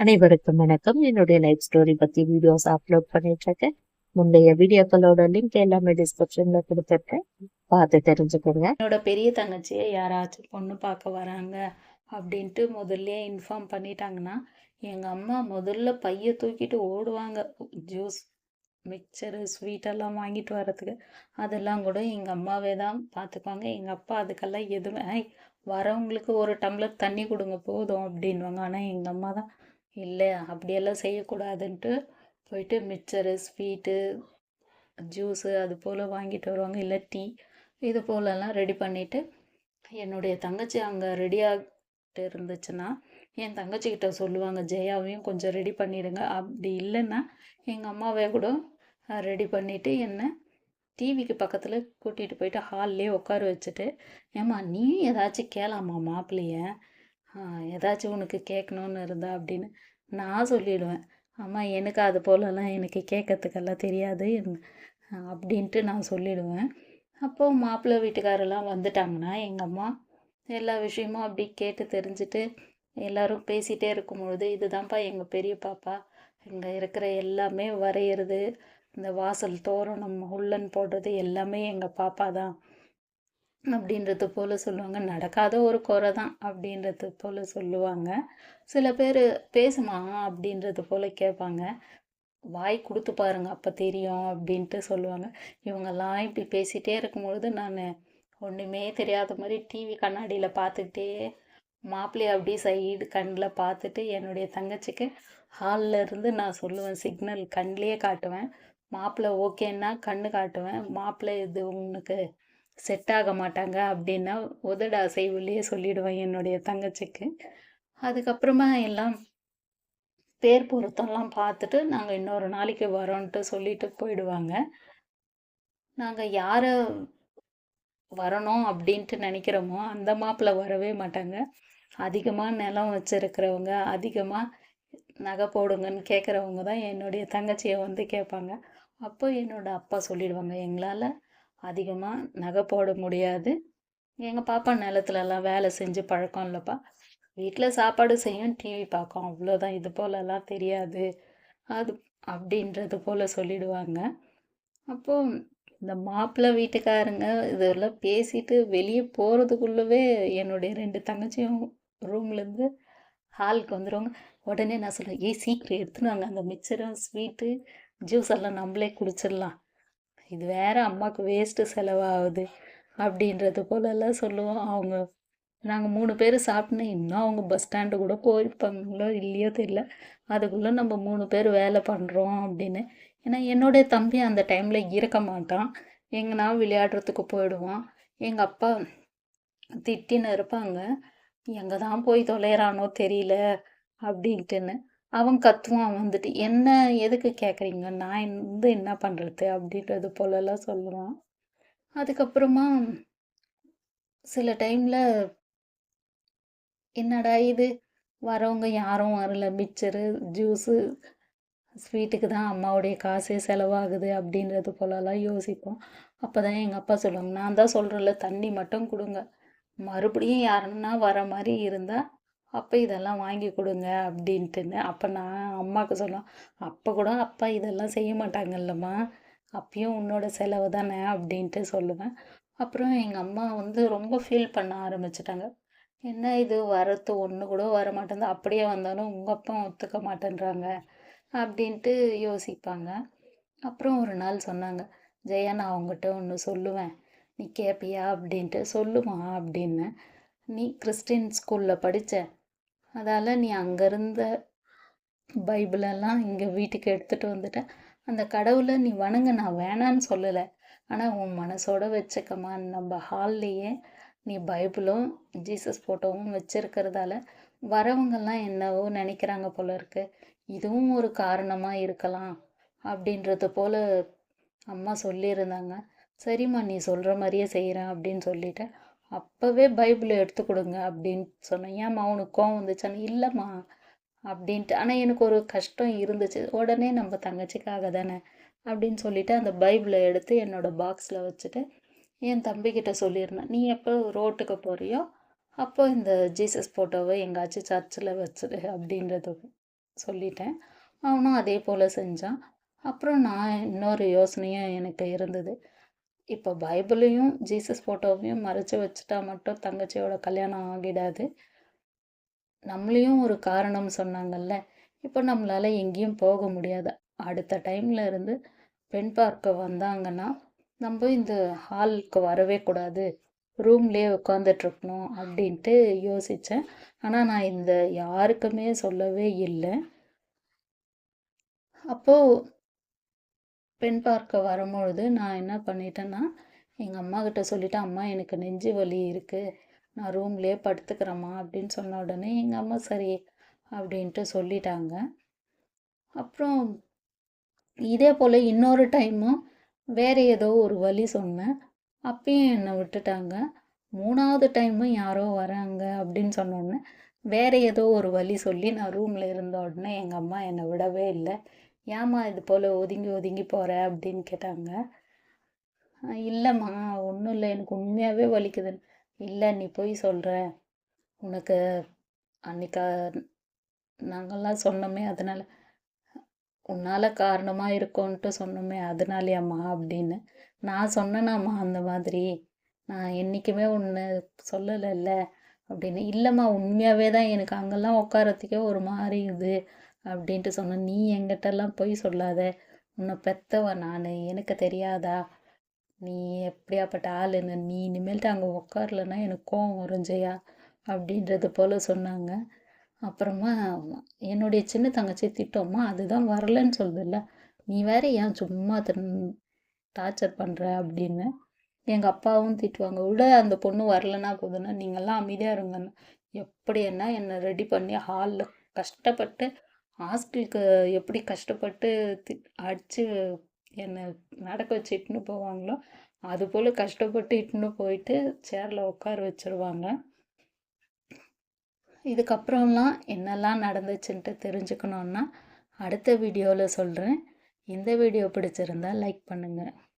அனைவருக்கும் வணக்கம். என்னுடைய லைஃப் ஸ்டோரி பத்தி வீடியோஸ் அப்லோட் பண்ணிட்டு இருக்கேன் முந்தைய வீடியோக்களோட லிங்க் எல்லாமே டிஸ்கிரிப்ஷன்ல கொடுத்துருக்கேன். பார்த்து தெரிஞ்சுக்கோங்க. என்னோட பெரிய தங்கச்சியை யாராச்சும் பொண்ணு பார்க்க வராங்க அப்படின்ட்டு முதல்ல இன்ஃபார்ம் பண்ணிட்டாங்கன்னா எங்கள் அம்மா முதல்ல பைய தூக்கிட்டு ஓடுவாங்க. ஜூஸ் மிக்சரு ஸ்வீட்டெல்லாம் வாங்கிட்டு வர்றதுக்கு. அதெல்லாம் கூட எங்கள் அம்மாவே தான் பார்த்துக்குவாங்க எங்கள் அப்பா அதுக்கெல்லாம் எதுவுமே "ஐ, வரவங்களுக்கு ஒரு டம்ளர் தண்ணி கொடுங்க போதும் அப்படின்வாங்க ஆனால் எங்கள் அம்மா தான் இல்லை அப்படியெல்லாம் செய்யக்கூடாதுன்ட்டு போயிட்டு மிக்சரு ஸ்வீட்டு ஜூஸு அது போல் வாங்கிட்டு வருவாங்க. இல்லை டீ இது போலெல்லாம் ரெடி பண்ணிவிட்டு என்னுடைய தங்கச்சி அங்கே ரெடியாகிட்டு இருந்துச்சுன்னா என் தங்கச்சிக்கிட்ட சொல்லுவாங்க ஜெயாவையும் கொஞ்சம் ரெடி பண்ணிடுங்க. அப்படி இல்லைன்னா எங்கள் அம்மாவே கூட ரெடி பண்ணிவிட்டு என்னை டிவிக்கு பக்கத்தில் கூட்டிகிட்டு போயிட்டு ஹால்லே உட்கார வச்சுட்டு ஏம்மா நீ ஏதாச்சும் கேளாமா மாப்பிள்ளைய? ஏதாச்சும் உனக்கு கேட்கணுன்னு இருந்தா அப்படின்னு நான் சொல்லிடுவேன். அம்மா எனக்கு அது போலலாம் எனக்கு கேட்கறதுக்கெல்லாம் தெரியாது. என்- அப்படின்ட்டு நான் சொல்லிடுவேன். அப்போது மாப்பிள்ளை வீட்டுக்காரெல்லாம் வந்துட்டாங்கன்னா எங்கள் அம்மா எல்லா விஷயமும் அப்படி கேட்டு தெரிஞ்சுட்டு எல்லாரும் பேசிகிட்டே இருக்கும்பொழுது இதுதான்ப்பா எங்கள் பெரிய பாப்பா. இங்கே இருக்கிற எல்லாமே வரைகிறது இந்த வாசல் தோரணம் உள்ளன் போடுறது எல்லாமே எங்கள் பாப்பா தான். அப்படின்றது போல் சொல்லுவாங்க. நடக்காத ஒரு குறை தான் அப்படின்றது போல் சொல்லுவாங்க. சில பேர் பேசுமா அப்படின்றது போல் கேட்பாங்க. வாய் கொடுத்து பாருங்க அப்போ தெரியும் அப்படின்ட்டு சொல்லுவாங்க. இவங்கெல்லாம் இப்படி பேசிகிட்டே இருக்கும்பொழுது நான் ஒன்றுமே தெரியாத மாதிரி டிவி கண்ணாடியில் பார்த்துக்கிட்டே மாப்பிள்ளைய அப்படியே சைடு கண்ணில் பார்த்துட்டு என்னுடைய தங்கச்சிக்கு ஹாலில் இருந்து நான் சொல்லுவேன் சிக்னல் கண்ணிலேயே காட்டுவேன். மாப்பிள்ளை ஓகேன்னா கண்ணு காட்டுவேன். மாப்பிள்ளை இது உனக்கு செட் ஆக மாட்டாங்க அப்படின்னா உதட அசைவுலேயே சொல்லிடுவேன் என்னுடைய தங்கச்சிக்கு. அதுக்கப்புறமா எல்லாம் பேர் பொருத்தம்லாம் பார்த்துட்டு நாங்கள் இன்னொரு நாளைக்கு வரோன்ட்டு சொல்லிட்டு போயிடுவாங்க. நாங்கள் யாரை வரணும் அப்படின்ட்டு நினைக்கிறோமோ அந்த மாப்பிள்ளை வரவே மாட்டாங்க. அதிகமாக நிலம் வச்சுருக்கிறவங்க அதிகமாக நகை போடுங்கன்னு கேட்குறவங்க தான் என்னுடைய தங்கச்சியை வந்து கேட்பாங்க. அப்போ என்னோட அப்பா சொல்லிடுவாங்க எங்களால் அதிகமாக நகை போட முடியாது. எங்கள் பாப்பா நிலத்துலலாம் வேலை செஞ்சு பழக்கம் இல்லைப்பா. வீட்டில் சாப்பாடு செய்யும் டிவி பார்க்கும். அவ்வளோதான். இது போலலாம் தெரியாது. அது அப்படின்றது போல் சொல்லிடுவாங்க. அப்போது இந்த மாப்பிள்ளை வீட்டுக்காரங்க இதெல்லாம் பேசிட்டு வெளியே போகிறதுக்குள்ளவே என்னுடைய ரெண்டு தங்கச்சியும் ரூம்லேருந்து ஹாலுக்கு வந்துடுவாங்க உடனே நான் சொல்லுவேன் ஏய் சீக்கிரம் எடுத்துன்னு வாங்க. அந்த மிக்சரும் ஸ்வீட்டு ஜூஸ் எல்லாம் நம்மளே குடிச்சிடலாம். இது வேற அம்மாவுக்கு வேஸ்ட்டு செலவாகுது அப்படின்றது போலெல்லாம் சொல்லுவோம். அவங்க நாங்கள் மூணு பேர் சாப்பிட்னா இன்னும் அவங்க பஸ் ஸ்டாண்டு கூட போயிருப்பாங்களோ இல்லையோ தெரியல. அதுக்குள்ளே நம்ம மூணு பேர் வேலை பண்ணுறோம் அப்படின்னு. ஏன்னா என்னுடைய தம்பி அந்த டைமில் இருக்க மாட்டான். எங்கன்னா விளையாடுறதுக்கு போயிடுவான். எங்கள் அப்பா திட்டின்னு இருப்பாங்க. எங்கே தான் போய் தொலைகிறானோ தெரியல அப்படின்ட்டுன்னு. அவன் கத்துவான் வந்துட்டு என்ன எதுக்கு கேட்குறீங்க நான் வந்து என்ன பண்ணுறது அப்படின்றது போலலாம் சொல்லுவான். அதுக்கப்புறமா சில டைமில் என்னடா இது? வரவங்க யாரும் வரல. மிக்சரு ஜூஸு ஸ்வீட்டுக்கு தான் அம்மாவுடைய காசே செலவாகுது அப்படின்றது போலலாம் யோசிப்போம். அப்போ தான் எங்கள் அப்பா சொல்லுவாங்க நான் தான் சொல்கிறேன்ல தண்ணி மட்டும் கொடுங்க. மறுபடியும் யாருன்னா வர மாதிரி இருந்தால் அப்போ இதெல்லாம் வாங்கி கொடுங்க அப்படின்ட்டுன்னு. அப்போ நான் அம்மாவுக்கு சொல்லுவேன் அப்போ கூட அப்பா இதெல்லாம் செய்ய மாட்டாங்கல்லம்மா. அப்பயும் உன்னோட செலவு தானே? அப்படின்ட்டு சொல்லுவேன். அப்புறம் எங்கள் அம்மா வந்து ரொம்ப ஃபீல் பண்ண ஆரம்பிச்சிட்டாங்க. என்ன இது? வரத்து ஒன்று கூட வர மாட்டேங்குது அப்படியே வந்தாலும் உங்கள் அப்பா ஒத்துக்க மாட்டேன்றாங்க. அப்படின்ட்டு யோசிப்பாங்க. அப்புறம் ஒரு நாள் சொன்னாங்க ஜெயா நான் அவங்ககிட்ட ஒன்று சொல்லுவேன். நீ கேட்பியா அப்படின்ட்டு சொல்லுமா? அப்படின்னு நீ கிறிஸ்டின் ஸ்கூலில் படித்த அதால் நீ அங்கே இருந்த பைபிளெல்லாம் இங்கே வீட்டுக்கு எடுத்துகிட்டு வந்துட்ட. அந்த கடவுளை நீ வணங்க நான் வேணான்னு சொல்லலை. ஆனால் உன் மனசோட வச்சுக்கம்மா நம்ம ஹால்லையே நீ பைபிளும் ஜீசஸ் ஃபோட்டோவும் வச்சுருக்கிறதால வரவங்கெல்லாம் என்னவோ நினைக்கிறாங்க போல இருக்கு. இதுவும் ஒரு காரணமாக இருக்கலாம் அப்படின்றது போல் அம்மா சொல்லியிருந்தாங்க. சரிம்மா நீ சொல்கிற மாதிரியே செய்கிறேன் அப்படின்னு சொல்லிட்டேன் அப்போவே பைபிளை எடுத்து கொடுங்க அப்படின்னு சொன்னேன். ஏம்மா அவனுக்கு கோவம் வந்துச்சான்னு? இல்லைம்மா அப்படின்ட்டு. ஆனால் எனக்கு ஒரு கஷ்டம் இருந்துச்சு. உடனே நம்ம தங்கச்சிக்காக தானே அப்படின்னு சொல்லிட்டு அந்த பைபிளை எடுத்து என்னோட பாக்ஸில் வச்சுட்டு என் தம்பிக்கிட்ட சொல்லியிருந்தேன். நீ எப்போ ரோட்டுக்கு போறியோ அப்போ இந்த ஜீசஸ் ஃபோட்டோவை எங்காச்சும் சர்ச்சில் வச்சுடு அப்படின்றது சொல்லிட்டேன். அவனும் அதே போல் செஞ்சான். அப்புறம் நான் இன்னொரு யோசனையும் எனக்கு இருந்தது. இப்போ பைபிளையும் ஜீசஸ் ஃபோட்டோவையும் மறைச்சு வச்சுட்டா மட்டும் தங்கச்சியோட கல்யாணம் ஆகிடாது. நம்மளையும் ஒரு காரணம் சொன்னாங்கல்ல. இப்போ நம்மளால் எங்கேயும் போக முடியாது. அடுத்த டைம்ல இருந்து பெண் பார்க்க வந்தாங்கன்னா நம்ம இந்த ஹாலுக்கு வரவே கூடாது. ரூம்லேயே உட்காந்துட்ருக்கணும் அப்படின்ட்டு யோசித்தேன் ஆனால் நான் இந்த யாருக்குமே சொல்லவே இல்லை. அப்போது பெண் பார்க்க வரும்பொழுது நான் என்ன பண்ணிட்டேன்னா எங்கள் அம்மா கிட்ட அம்மா எனக்கு நெஞ்சு வலி இருக்குது நான் ரூம்லேயே படுத்துக்கிறேம்மா அப்படின்னு சொன்ன உடனே எங்கள் அம்மா சரி அப்படின்ட்டு சொல்லிட்டாங்க. அப்புறம் இதே போல் இன்னொரு டைமும் வேறு ஏதோ ஒரு வழி சொன்னேன். அப்பயும் என்னை விட்டுட்டாங்க. மூணாவது டைமும் யாரோ வராங்க அப்படின்னு சொன்னோடனே வேறு ஏதோ ஒரு வழி சொல்லி நான் ரூமில் இருந்த உடனே எங்கள் அம்மா என்னை விடவே இல்லை. ஏம்மா இது போல் ஒதுங்கி ஒதுங்கி போகிற அப்படின்னு கேட்டாங்க. இல்லைம்மா ஒன்றும் இல்லை எனக்கு உண்மையாகவே வலிக்குது இல்லை நீ போய் சொல்கிற உனக்கு அன்னைக்கா நாங்கள்லாம் சொன்னோமே அதனால். உன்னால் காரணமாக இருக்கோன்ட்டு சொன்னோமே அதனாலையாம்மா அப்படின்னு. நான் சொன்னேனாம்மா அந்த மாதிரி. நான் என்றைக்குமே ஒன்று சொல்லலைல்ல அப்படின்னு. இல்லைம்மா உண்மையாகவே தான் எனக்கு அங்கெல்லாம் உட்காரத்துக்கே ஒரு மாதிரி இது. அப்படின்ட்டு சொன்னேன் நீ எங்கிட்டலாம் போய் சொல்லாத. உன்னை பெத்தவ நான். எனக்கு தெரியாதா? நீ எப்படியாப்பட்ட ஆளுன்னு. நீ இனிமேல்ட்டு அங்கே உட்காரலன்னா எனக்கு கோவம் வரும் ஜெயா. அப்படின்றது போல் சொன்னாங்க. அப்புறமா என்னுடைய சின்ன தங்கச்சி திட்டோமா? அதுதான் வரலன்னு சொல்லுதுல்ல. நீ வேற ஏன் சும்மா டார்ச்சர் பண்ணுற அப்படின்னு எங்கள் அப்பாவும் திட்டுவாங்க. விட அந்த பொண்ணு வரலன்னா போதுன்னா நீங்கள்லாம் அமைதியாக இருங்கன்னு. எப்படி என்ன என்னை ரெடி பண்ணி ஹாலில் கஷ்டப்பட்டு ஹாஸ்டலுக்கு எப்படி கஷ்டப்பட்டு தி அடித்து என்னை நடக்க வச்சு இட்டுன்னு போவாங்களோ அதுபோல் கஷ்டப்பட்டு இட்டுன்னு போயிட்டு சேரில் உட்கார வச்சிருவாங்க. இதுக்கப்புறம்லாம் என்னெல்லாம் நடந்துச்சுன்ட்டு தெரிஞ்சுக்கணுன்னா அடுத்த வீடியோவில் சொல்கிறேன் இந்த வீடியோ பிடிச்சிருந்தா லைக் பண்ணுங்கள்